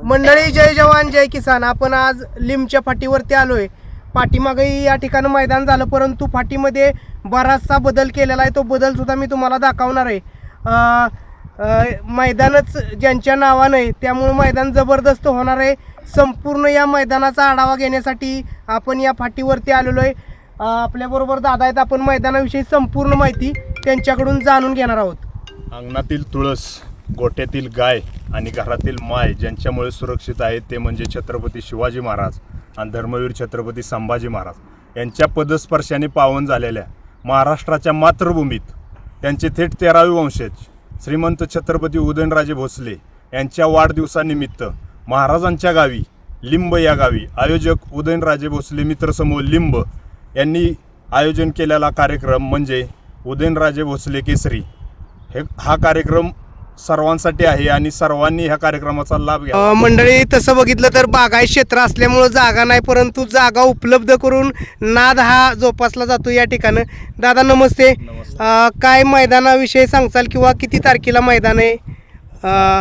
मंडळी जय जवान जय किसान. आपण आज लिमच्या फाटीवरती आलोय. पाठीमागेही या ठिकाणी मैदान झालं परंतु फाटीमध्ये बराचसा बदल केलेला आहे. तो बदल सुद्धा मी तुम्हाला दाखवणार आहे. मैदानच ज्यांच्या नावानं आहे त्यामुळं मैदान जबरदस्त होणार आहे. संपूर्ण या मैदानाचा आढावा घेण्यासाठी आपण या फाटीवरती आलेलो आहे. आपल्याबरोबर दादा आहेत. आपण मैदानाविषयी संपूर्ण माहिती त्यांच्याकडून जाणून घेणार आहोत. अंगणातील तुळस. गोट्यातील गाय आणि घरातील माय ज्यांच्यामुळे सुरक्षित आहेत ते म्हणजे छत्रपती शिवाजी महाराज आणि धर्मवीर छत्रपती संभाजी महाराज. यांच्या पदस्पर्शाने पावन झालेल्या महाराष्ट्राच्या मातृभूमीत त्यांचे थेट तेरावे वंशज श्रीमंत छत्रपती उदयनराजे भोसले यांच्या वाढदिवसानिमित्त महाराजांच्या गावी लिंब या गावी आयोजक उदयनराजे भोसले मित्रसमूह लिंब यांनी आयोजन केलेला कार्यक्रम म्हणजे उदयनराजे भोसले केसरी. हे हा कार्यक्रम सर्वांसाठी आहे आणि सर्वांनी ह्या कार्यक्रमाचा लाभ घ्या अ, मंडळी तसं बघितलं तर बागायत क्षेत्र असल्यामुळं जागा नाही परंतु जागा उपलब्ध करून नाद हा जोपासला जातो या ठिकाणं. दादा नमस्ते. नमस्ते. अ, काय मैदानाविषयी सांगचाल किंवा किती तारखेला मैदान आहे? अ,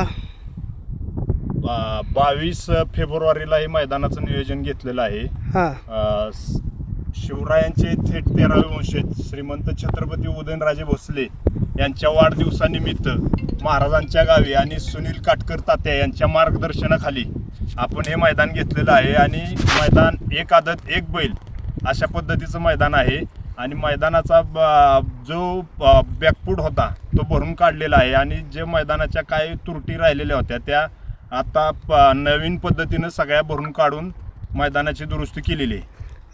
बावीस फेब्रुवारीला हे मैदानाचं नियोजन घेतलेलं आहे. हा. अ, स- शिवरायांचे थेट तेरावे वंशज श्रीमंत छत्रपती उदयनराजे भोसले यांच्या वाढदिवसानिमित्त महाराजांच्या गावी आणि सुनील काटकर तात्या यांच्या मार्गदर्शनाखाली आपण हे मैदान घेतलेलं आहे. आणि मैदान एक आदत एक बैल अशा पद्धतीचं मैदान आहे. आणि मैदानाचा ब- जो बॅकपूट होता तो भरून काढलेला आहे. आणि जे मैदानाच्या काही त्रुटी राहिलेल्या होत्या त्या आता प- नवीन पद्धतीनं सगळ्या भरून काढून मैदानाची दुरुस्ती केलेली आहे.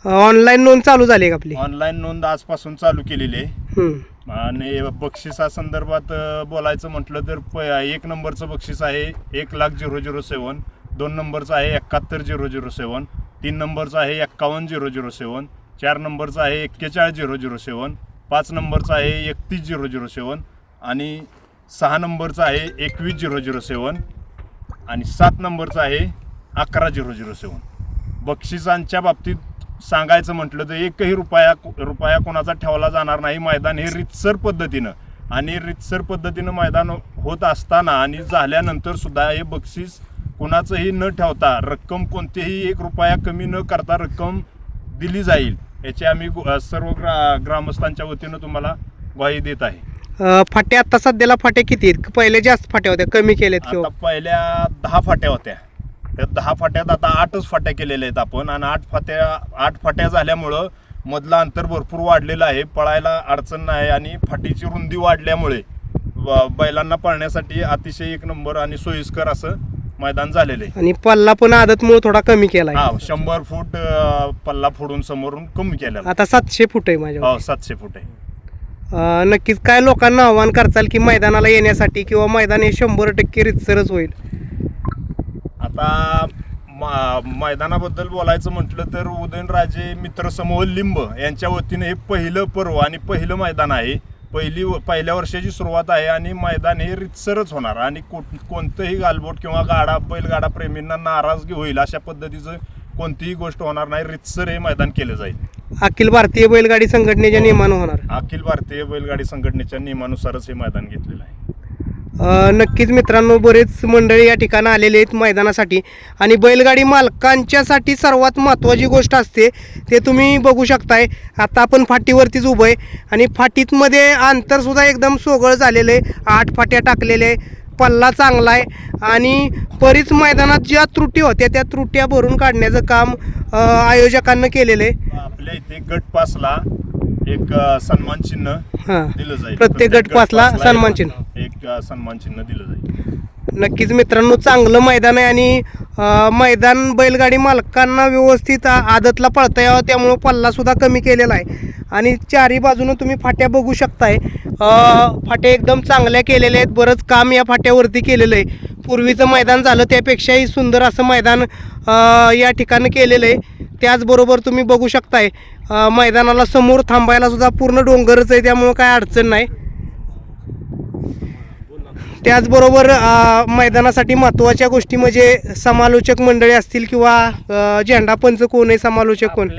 ऑनलाईन नोंद चालू झाली का आपली? ऑनलाईन नोंद आजपासून चालू केलेली आहे. हम्म. आणि बक्षिसा संदर्भात बोलायचं म्हटलं तर प एक नंबरचं बक्षीस आहे एक लाख झिरो झिरो सेवन दोन नंबरचं आहे एकाहत्तर झिरो झिरो सेवन तीन नंबरचं आहे एक्कावन्न झिरो झिरो सेवन चार नंबरचं आहे एक्केचाळीस झिरो झिरो सेवन पाच नंबरचं आहे एकतीस झिरो झिरो सेवन आणि सहा नंबरचं आहे एकवीस झिरो झिरो सेवन आणि सात नंबरचं आहे अकरा झिरो झिरो सेवन. बक्षिसांच्या बाबतीत सांगायचं म्हटलं तर एकही रुपया रुपया कोणाचा ठेवला जाणार नाही मैदान हे रितसर पद्धतीनं. आणि रितसर पद्धतीनं मैदान होत असताना आणि झाल्यानंतर सुद्धा हे बक्षीस कोणाचंही न ठेवता रक्कम कोणतेही एक रुपया कमी न करता रक्कम दिली जाईल याची आम्ही सर्व ग्रा ग्रामस्थांच्या वतीनं तुम्हाला ग्वाही देत आहे. अ, फाट्या आता सध्याला फाट्या किती आहेत? पहिले जास्त फाट्या होत्या कमी केल्यात किंवा? पहिल्या दहा फाट्या होत्या. त्या दहा फाट्यात आता आठच फाट्या केलेल्या आहेत आपण. आणि आठ फाट्या आठ फाट्या झाल्यामुळं मधलं अंतर भरपूर वाढलेलं आहे. पळायला अडचण नाही आणि फाटीची रुंदी वाढल्यामुळे बैलांना पळण्यासाठी अतिशय एक नंबर आणि सोयीस्कर असं मैदान झालेलं आहे. आणि पल्ला पण आदतमुळे थोडा कमी केला हा शंभर फूट पल्ला फोडून समोरून कमी केलेला आता सातशे फूट आहे माझ्या हो सातशे फूट आहे. नक्कीच काय लोकांना आव्हान करताल की मैदानाला येण्यासाठी किंवा मैदान हे शंभर टक्के रितसरच होईल. आता मैदानाबद्दल बोलायचं म्हटलं तर उदयनराजे मित्रसमूह लिंब यांच्या वतीने हे पहिलं पर्व आणि पहिलं मैदान आहे. पहिली पहिल्या वर्षाची सुरुवात आहे आणि मैदान हे रितसरच होणार आणि को कोणतंही गालबोट किंवा गाडा बैलगाडा प्रेमींना नाराजगी होईल अशा पद्धतीचं कोणतीही गोष्ट होणार नाही. रितसर हे मैदान केलं जाईल. अखिल भारतीय बैलगाडी संघटनेच्या नियमानं होणार. अखिल भारतीय बैलगाडी संघटनेच्या नियमानुसारच हे मैदान घेतलेलं आहे. नक्कीच मित्रांनो बरेच मंडळी या ठिकाणी आलेले आहेत मैदानासाठी. आणि बैलगाडी मालकांच्यासाठी सर्वात महत्त्वाची गोष्ट असते ते तुम्ही बघू शकताय. आता आपण फाटीवरतीच उभं आहे. आणि फाटीतमध्ये अंतरसुद्धा एकदम सोगळ झालेलं आहे. आठ फाट्या टाकलेल्या आहे. पल्ला चांगला आहे. आणि बरीच मैदानात ज्या त्रुटी होत्या त्या त्रुट्या भरून काढण्याचं काम आयोजकांना केलेलं आहे. आपल्या इथे गट पासला एक सन्मान चिन्ह हां. दिलं जाईल. प्रत्येक गट पासला सन्मान चिन्ह. एक सन्मान चिन्ह दिलं जाईल? नक्कीच मित्रांनो चांगलं मैदान आहे आणि अ, मैदान बैलगाडी मालकांना व्यवस्थित आ- आदतला पळता यावं त्यामुळं पल्लासुद्धा कमी केलेला आहे. आणि चारी बाजूनं तुम्ही फाट्या बघू शकताय. अ, फाट्या एकदम चांगल्या केलेल्या आहेत. बरंच काम या फाट्यावरती केलेलं आहे. पूर्वीचं मैदान झालं त्यापेक्षाही सुंदर असं मैदान अ, या ठिकाणी केलेलं आहे. त्याचबरोबर तुम्ही बघू शकताय अ, मैदानाला समोर थांबायला सुद्धा पूर्ण डोंगरच आहे त्यामुळं काय अडचण नाही. त्याचबरोबर मैदानासाठी महत्त्वाच्या गोष्टी म्हणजे समालोचक मंडळी असतील किंवा झेंडा पंच कोण आहे समालोचक कोण?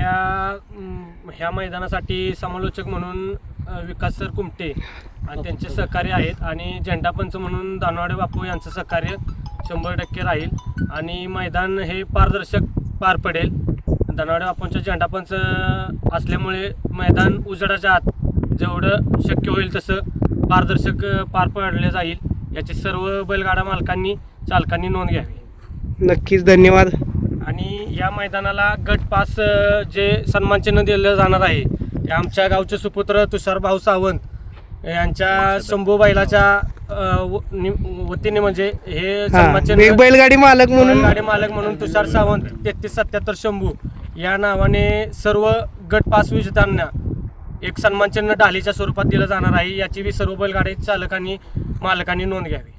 ह्या मैदानासाठी समालोचक म्हणून विकास सर कुमटे आणि त्यांचे सहकार्य आहेत आणि झेंडा पंच म्हणून दानवाडे बापू यांचं सहकार्य शंभर टक्के राहील. आणि मैदान हे पारदर्शक पार पडेल. दानवाडे बापूंचा झेंडा पंच असल्यामुळे मैदान उजडाच्या आत जेवढं शक्य होईल तसं पारदर्शक पार पडले जाईल. याची सर्व बैलगाडा मालकांनी चालकांनी नोंद घ्यावी. नक्कीच धन्यवाद. आणि या मैदानाला गट पास जे सन्मान चिन्ह दिलं जाणार आहे ते आमच्या गावचे सुपुत्र तुषार भाऊ सावंत यांच्या शंभू बैलाच्या अ, व- नि- वतीने म्हणजे हे हा सन्मान एक चिन्ह बैलगाडी मालक म्हणून गाडी मालक म्हणून तुषार सावंत तेहतीस सत्याहत्तर शंभू या नावाने सर्व गट पास विजेत्यांना एक सन्मानचिन्ह डालीच्या ढालीच्या स्वरूपात दिलं जाणार आहे याची बी सर्व बैलगाडी चालकांनी मालकांनी नोंद घ्यावी.